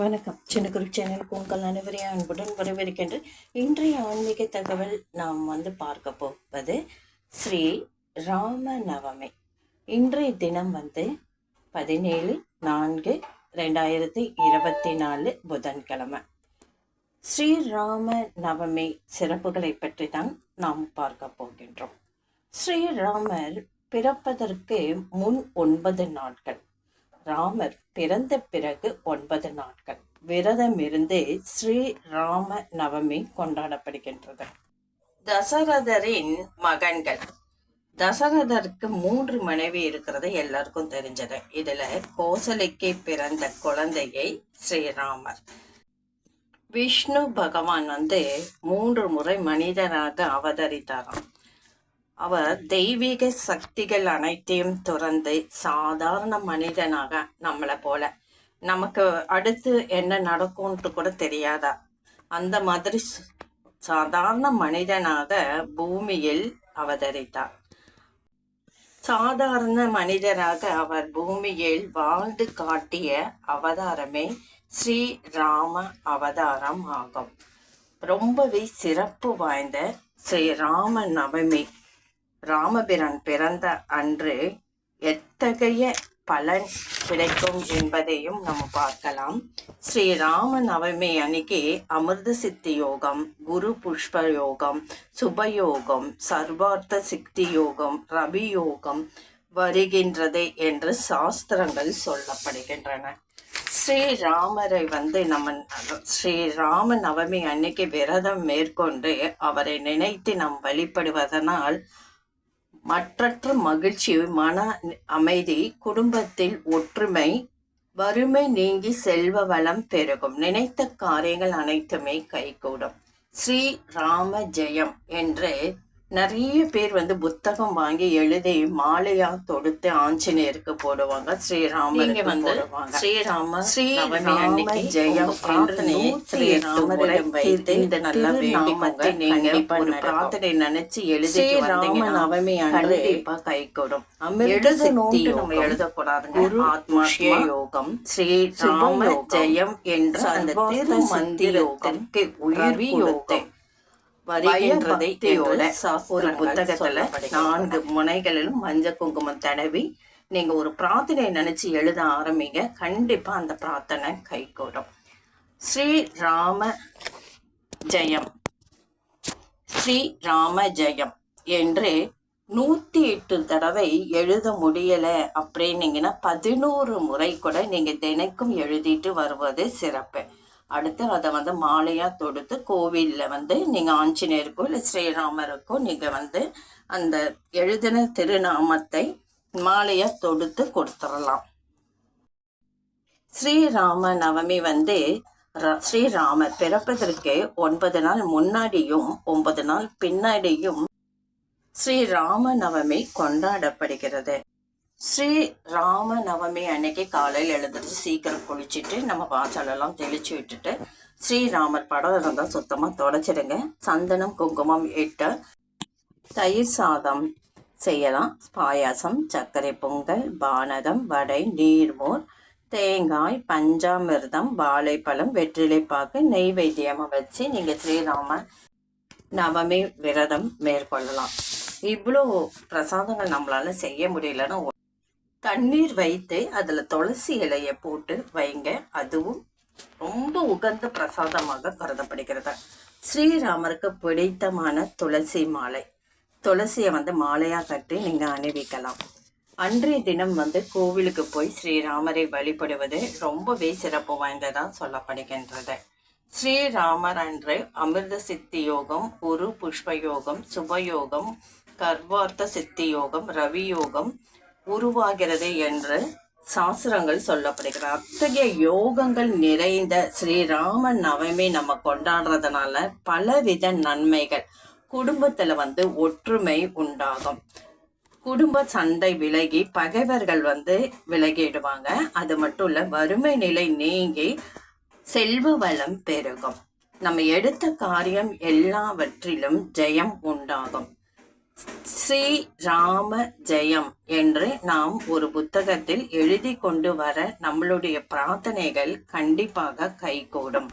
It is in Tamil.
வணக்கம். சின்ன குரு சேனலுக்கு உங்கள் அனைவரையும் அன்புடன் வரவேற்கின்ற இன்றைய ஆன்மீக தகவல் நாம் வந்து பார்க்க போவது ஸ்ரீ ராம நவமி இன்றைய தினம் வந்து பதினேழு நான்கு ரெண்டாயிரத்தி இருபத்தி நாலு புதன்கிழமை. ஸ்ரீராம நவமி சிறப்புகளை பற்றி தான் நாம் பார்க்க போகின்றோம். ஸ்ரீராமர் பிறப்பதற்கு முன் ஒன்பது நாட்கள். ராமர் பிறந்த பிறகு ஒன்பது நாட்கள். விரதம் இருந்து ஸ்ரீ ராம நவமி கொண்டாடப்படுகின்றது. தசரதரின் மகன்கள். தசரதருக்கு மூன்று மனைவி இருக்கிறது எல்லாருக்கும் தெரிஞ்சது. இதுல கோசலைக்கு பிறந்த குழந்தையை ஸ்ரீராமர். விஷ்ணு பகவான் வந்து மூன்று முறை மனிதனாக அவதரித்தாராம். அவர் தெய்வீக சக்திகள் அனைத்தையும் துறந்து சாதாரண மனிதனாக நம்மளை போல. நமக்கு அடுத்து என்ன நடக்கும்ன்ட்டு கூட தெரியாதா? அந்த மாதிரி சாதாரண மனிதனாக பூமியில் அவதரித்தார். சாதாரண மனிதராக அவர் பூமியில் வாழ்ந்து காட்டிய அவதாரமே ஸ்ரீ ராம அவதாரம் ஆகும். ரொம்பவே சிறப்பு வாய்ந்த ஸ்ரீ ராம நவமி ராமபிரான் பிறந்த அன்று எத்தகைய பலன் கிடைக்கும் என்பதையும் நம்ம பார்க்கலாம். ஸ்ரீ ராம நவமி அன்னைக்கு அமிர்த சித்தி யோகம் குரு புஷ்ப யோகம் சுபயோகம் சர்வார்த்த சித்தி யோகம் ரவி யோகம் வருகின்றது என்று சாஸ்திரங்கள் சொல்லப்படுகின்றன. ஸ்ரீராமரை வந்து நம்ம ஸ்ரீராம நவமி அன்னைக்கு விரதம் மேற்கொண்டு அவரை நினைத்து நாம் வழிபடுவதனால் மற்றற்ற மகிழ்ச்சி மன அமைதி குடும்பத்தில் ஒற்றுமை வறுமை நீங்கி செல்வ வளம் பெருகும். நினைத்த காரியங்கள் அனைத்துமே கைகூடும். ஸ்ரீ ராம ஜெயம் என்று நிறைய பேர் வந்து புத்தகம் வாங்கி எழுதி மாலையா தொடுத்து ஆஞ்சநேயருக்கு போடுவாங்க ஸ்ரீராமருக்கு வந்து ஸ்ரீராம ஸ்ரீ நவமி அன்னைக்கு ஜெயம் என்று ஸ்ரீராமரிடம் வைத்து இந்த நல்ல நாமத்தை நீங்க ஒரு பிரார்த்தனை நினைச்சு எழுதி ராம நவமி கண்டிப்பா கை கொடும். எழுதணும்னு நம்ம எழுதக்கூடாதுங்க. ஆத்மாஷ்ய யோகம் ஸ்ரீ ராம ஜெயம் என்ற அந்த திரு மந்திரத்திற்கு உயிர் யோகம். வருகின்றதை என்று ஒரு புத்தகத்துல நான்கு முனைகளிலும் மஞ்சள் குங்குமம் தடவி நீங்க ஒரு பிரார்த்தனை நினைச்சு எழுத ஆரம்பிங்க. கண்டிப்பா அந்த பிரார்த்தனை கைகூடும். ஸ்ரீ ராம ஜெயம். ஸ்ரீ ராம ஜெயம் என்று நூத்தி எட்டு தடவை எழுத முடியல அப்படின்னீங்கன்னா பதினோரு முறை கூட நீங்க தினைக்கும் எழுதிட்டு வருவது சிறப்பு. அடுத்து அதை வந்து மாலையா தொடுத்து கோவில்ல வந்து நீங்க ஆஞ்சநேயருக்கோ இல்லை ஸ்ரீராமருக்கோ நீங்க வந்து அந்த எழுதின திருநாமத்தை மாலையா தொடுத்து கொடுத்துடலாம். ஸ்ரீராம நவமி வந்து ஸ்ரீராமர் பிறப்பதற்கு ஒன்பது நாள் முன்னாடியும் ஒன்பது நாள் பின்னாடியும் ஸ்ரீராம நவமி கொண்டாடப்படுகிறது. ஸ்ரீ ராம நவமி அன்னைக்கு காலையில் எழுந்திரிச்சு சீக்கிரம் குளிச்சுட்டு நம்ம வாசலெல்லாம் தெளிச்சு விட்டுட்டு ஸ்ரீராமர் படம் இருந்தால் சுத்தமாக தொடச்சிடுங்க. சந்தனம் குங்குமம் இட்டு தயிர் சாதம் செய்யலாம். பாயாசம் சர்க்கரை பொங்கல் பானகம் வடை நீர்மோர் தேங்காய் பஞ்சாமிர்தம் வாழைப்பழம் வெற்றிலைப்பாக்கு நெய்வேத்தியமாக வச்சு நீங்கள் ஸ்ரீராம நவமி விரதம் மேற்கொள்ளலாம். இவ்வளோ பிரசாதங்கள் நம்மளால செய்ய முடியலன்னா தண்ணீர் வைத்து அதில் துளசி இலையை போட்டு வைங்க. அதுவும் ரொம்ப உகந்த பிரசாதமாக கருதப்படுகிறது. ஸ்ரீராமருக்கு பிடித்தமான துளசி மாலை. துளசியை வந்து மாலையாக கட்டி நீங்கள் அணிவிக்கலாம். அன்றைய தினம் வந்து கோவிலுக்கு போய் ஸ்ரீராமரை வழிபடுவது ரொம்பவே சிறப்பு வாய்ந்ததாக சொல்லப்படுகின்றது. ஸ்ரீராமர் அன்று அமிர்த சித்தி யோகம் ஒரு புஷ்ப யோகம் சுபயோகம் கர்வார்த்த சித்தி யோகம் ரவி யோகம் உருவாகிறது என்று சாஸ்திரங்கள் சொல்லப்படுகிறது. அத்தகைய யோகங்கள் நிறைந்த ஸ்ரீராம நவமி நம்ம கொண்டாடுறதுனால பலவித நன்மைகள் குடும்பத்துல வந்து ஒற்றுமை உண்டாகும். குடும்ப சண்டை விலகி பகைவர்கள் வந்து விலகிடுவாங்க. அது மட்டும் இல்ல வறுமை நிலை நீங்கி செல்வ வளம் பெருகும். நம்ம எடுத்த காரியம் எல்லாவற்றிலும் ஜெயம் உண்டாகும். ஸ்ரீ ராம ஜெயம் என்று நாம் ஒரு புத்தகத்தில் எழுதி கொண்டு வர நம்மளுடைய பிரார்த்தனைகள் கண்டிப்பாக கைகூடும்.